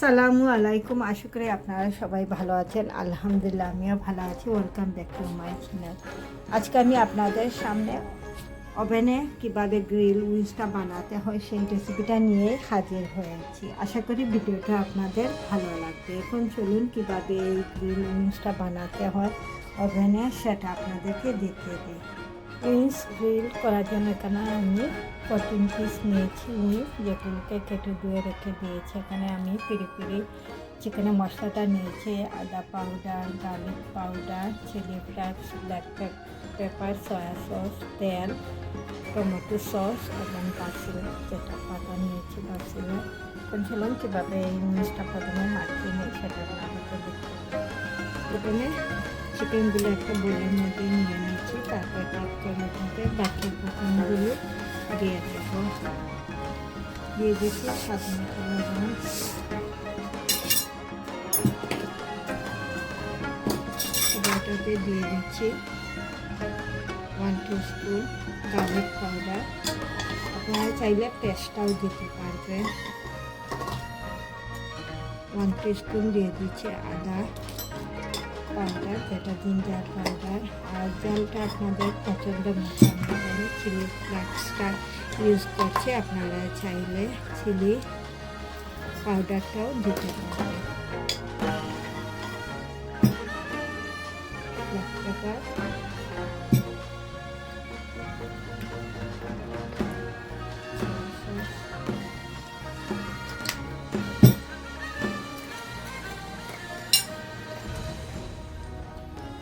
আসসালামু আলাইকুম। আশা করি আপনারা সবাই ভালো আছেন। আলহামদুলিল্লাহ, আমিও ভালো আছি। Welcome back to my channel আজকে আমি আপনাদের সামনে ওভেনে কীভাবে গ্রিল উইংসটা বানাতে হয় সেই রেসিপিটা নিয়ে হাজির হয়েছি। আশা করি ভিডিওটা আপনাদের ভালো লাগবে। এখন চলুন কীভাবে এই গ্রিল উইংসটা বানাতে হয়। ওভেনে সেটা আপনাদেরকে দেখিয়ে দিই। উইংস গ্রিল করার জন্য এখানে আমি ফোরটিন পিস নিয়েছি যেগুলোকে কেটে ধুয়ে রেখে দিয়েছি। এখানে আমি পিড়ি পিড়ি চিকেনের মশলাটা নিয়েছি, আদা powder garlic powder chilli flakes black pepper soya sauce তেল টমেটো সস এবং বাসিল যেটা পাতা নিয়েছি বাসিল এখন ছিলাম কীভাবে এই উইংসটা প্রথমে মাখিয়ে নিই, সেটা আপনাদেরকে দেখতে চিকেনগুলো একটা বোলের মধ্যে নিয়ে দিয়ে দেবো দিয়ে দিচ্ছি স্বাদ মতো লবণ এবারটাতে দিয়ে দিচ্ছি ওয়ান স্পুন গার্লিক পাউডার আপনারা চাইলে পেস্টটাও দিতে পারবেন ওয়ান স্পুন দিয়ে দিচ্ছি আদা পাউডার যেটা জিঞ্জার পাউডার আর জলটা আপনাদের পছন্দ মতো আমি চিলি ফ্লাক্সটা ইউজ করছি। আপনারা চাইলে চিলি পাউডারটাও দিতে পারবেন ব্ল্যাক পেপার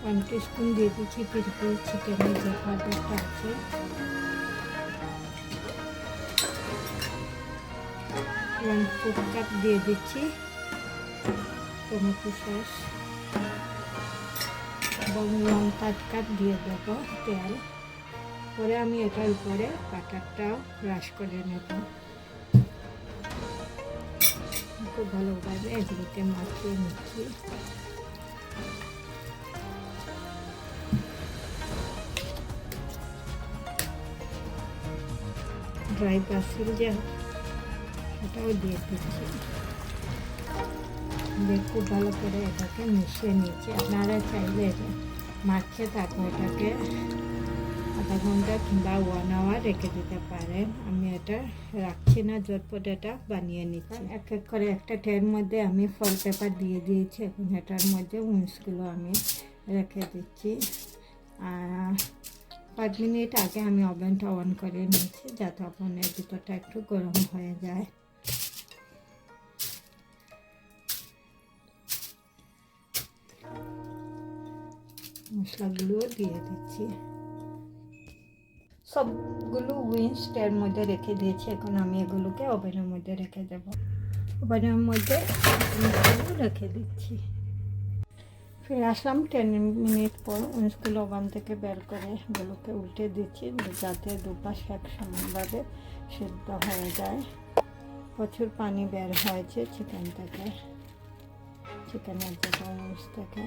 ওয়ান স্পুন দিয়ে দিচ্ছি পিরপির চিকেনের যে পাউডারটা আছে। ওয়ান ফোর কাপ দিয়ে দিচ্ছি, টমেটো সস। এবং ওয়ান থার্ড কাপ দিয়ে দেবো তেল। পরে আমি এটার উপরে বাটারটাও ব্রাশ করে নেব। খুব ভালোভাবে এগুলোকে মাখিয়ে নিচ্ছি। ড্রাই বাসিল যে, সেটাও দিয়ে দিচ্ছি। দিয়ে খুব ভালো করে এটাকে মিশিয়ে নিচ্ছি। আপনারা চাইলে মাখিয়ে তারপর এটাকে আধা ঘণ্টা কিংবা ওয়ান আওয়ার রেখে দিতে পারেন। আমি এটা রাখছি না জটপট এটা বানিয়ে নিচ্ছি। এক এক করে একটা ট্রের মধ্যে আমি ফল পেপার দিয়ে দিয়েছি, এখন এটার মধ্যে উইন্সগুলো আমি রেখে দিচ্ছি। আর পাঁচ মিনিট আগে আমি ওভেনটা অন করে নিয়েছি, যাতে ওভেনের ভিতরটা একটু গরম হয়ে যায়। মশলাগুলোও দিয়ে দিচ্ছি। সবগুলো উইন্সটের মধ্যে রেখে দিয়েছি, এখন আমি এগুলোকে ওভেনের মধ্যে রেখে দেব। ওভেনের মধ্যে রেখে দিচ্ছি। ফিরে আসলাম। টেন মিনিট পর উইন্সগুলো ওভান থেকে বের করে এগুলোকে উল্টে দিচ্ছি। যাতে দুপাশ এক সমানভাবে সেদ্ধ হয়ে যায়। প্রচুর পানি বের হয়েছে চিকেন থেকে। চিকেনের থেকে উইন্স থেকে।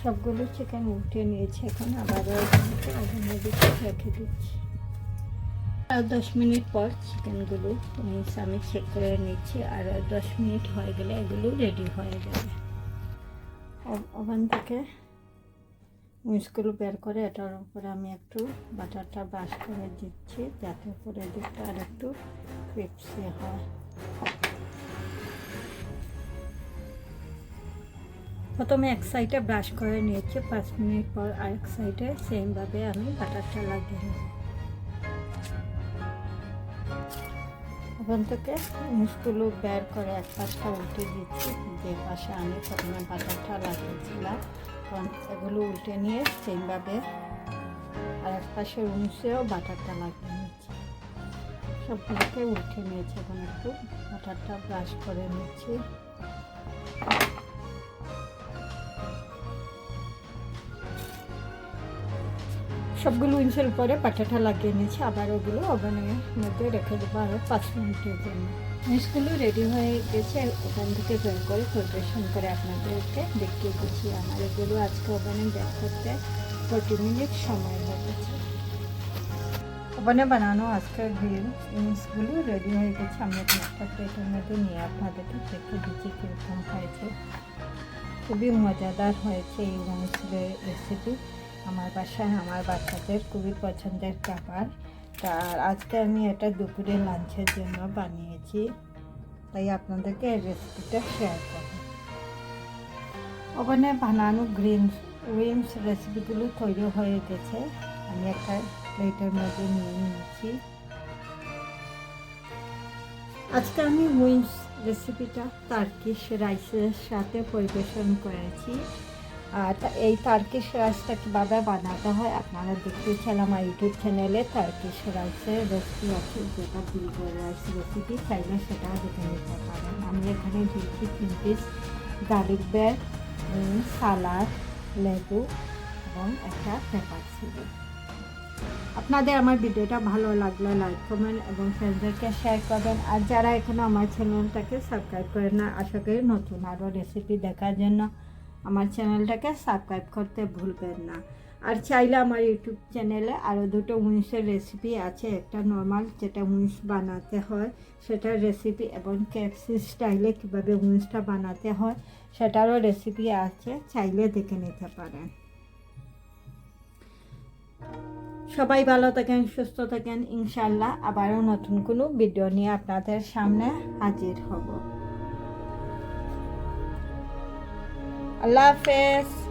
সবগুলো চিকেন উল্টে নিয়েছি এখন। আবারও ওভেনের দিকে রেখে দিচ্ছি। দশ মিনিট পর চিকেনগুলো আমি চেক করে নিচ্ছি। আর দশ মিনিট হয়ে গেলে এগুলো রেডি হয়ে যাবে। ওভেন থেকে উইন্সগুলো বের করে এটার উপরে আমি একটু বাটারটা ব্রাশ করে দিচ্ছি, যাতে উপরে দিকটা আর একটু ক্রিপসি হয়। প্রথমে এক সাইডে ব্রাশ করে নিয়েছি, পাঁচ মিনিট পর আরেক সাইডে সেমভাবে আমি বাটারটা লাগিয়ে নেব ওখান থেকে মুসগুলো বের করে এক পাশটা উল্টে দিচ্ছি। যে পাশে আমি প্রথমে বাটারটা লাগিয়েছিলাম কারণ এগুলো উল্টে নিয়ে সেইভাবে আর এক পাশে উনিশেও বাটারটা লাগিয়ে নিচ্ছি। সবগুলোকে উল্টে নিয়েছি। এখন একটু বাটারটা ব্রাশ করে নিচ্ছি। সবগুলো ইঞ্চের উপরে পাটাটা লাগিয়ে নিয়েছি, আবার ওগুলো ওভেনের মধ্যে রেখে দেবো আরও পাঁচ মিনিটের জন্য। মিসগুলো রেডি হয়ে গেছে, ওখান থেকে বের করে পরিবেশন করে আপনাদেরকে দেখিয়ে দিচ্ছি। আমার এগুলো আজকে ওভেনে বের করতে ফোর্টি মিনিট সময় লেগেছে ওভেনে বানানো আজকের গ্রিল উইংসগুলো রেডি হয়ে গেছে। আমি এখন একটা প্লেটের মধ্যে নিয়ে আপনাদেরকে দেখে দিচ্ছি কীরকম হয়েছে। খুবই মজাদার হয়েছে এই উইংসের রেসিপি আমার বাসায়, আমার বাচ্চাদের খুবই পছন্দের খাবার। আর আজকে আমি এটা দুপুরে লাঞ্চের জন্য বানিয়েছি। তাই আপনাদেরকে রেসিপিটা শেয়ার করব। ওখানে বানানো গ্রিন উইংস রেসিপিগুলো তৈরি হয়ে গেছে। আমি একটা প্লেটের মধ্যে নিয়ে নিয়েছি। আজকে আমি উইংস রেসিপিটা তার্কিশ রাইসের সাথে পরিবেশন করেছি। আর এই তার্কিশ রাইসটা কীভাবে বানাতে হয়। আপনারা দেখতে চাইলে আমার ইউটিউব চ্যানেলে তার্কিশ রাইসের রেসিপি আছে, যেটা বিলগর রাইস রেসিপি চাইলে সেটা দেখে নিতে পারেন। আমি এখানে দিয়েছি তিন পিস গার্লিক ব্রেড সালাদ লেবু এবং একটা পেপার ছিল আপনাদের আমার ভিডিওটা ভালো লাগলে লাইক কমেন্ট এবং ফ্রেন্ডদেরকে শেয়ার করবেন। আর যারা এখনও আমার চ্যানেলটাকে সাবস্ক্রাইব করেন না, আশা করি নতুন আরও রেসিপি দেখার জন্য আমার চ্যানেলটাকে সাবস্ক্রাইব করতে ভুলবেন না। আর চাইলে আমার ইউটিউব চ্যানেলে আরও দুটো উইন্সের রেসিপি আছে, একটা নর্মাল যেটা উইন্স বানাতে হয়, সেটার রেসিপি এবং ক্যাপসি স্টাইলে কীভাবে উইন্সটা বানাতে হয়, সেটারও রেসিপি আছে, চাইলে দেখে নিতে পারেন। সবাই ভালো থাকেন, সুস্থ থাকেন ইনশাল্লাহ আবারও নতুন কোনো ভিডিও নিয়ে আপনাদের সামনে হাজির হব। আল্লাহ হাফেজ।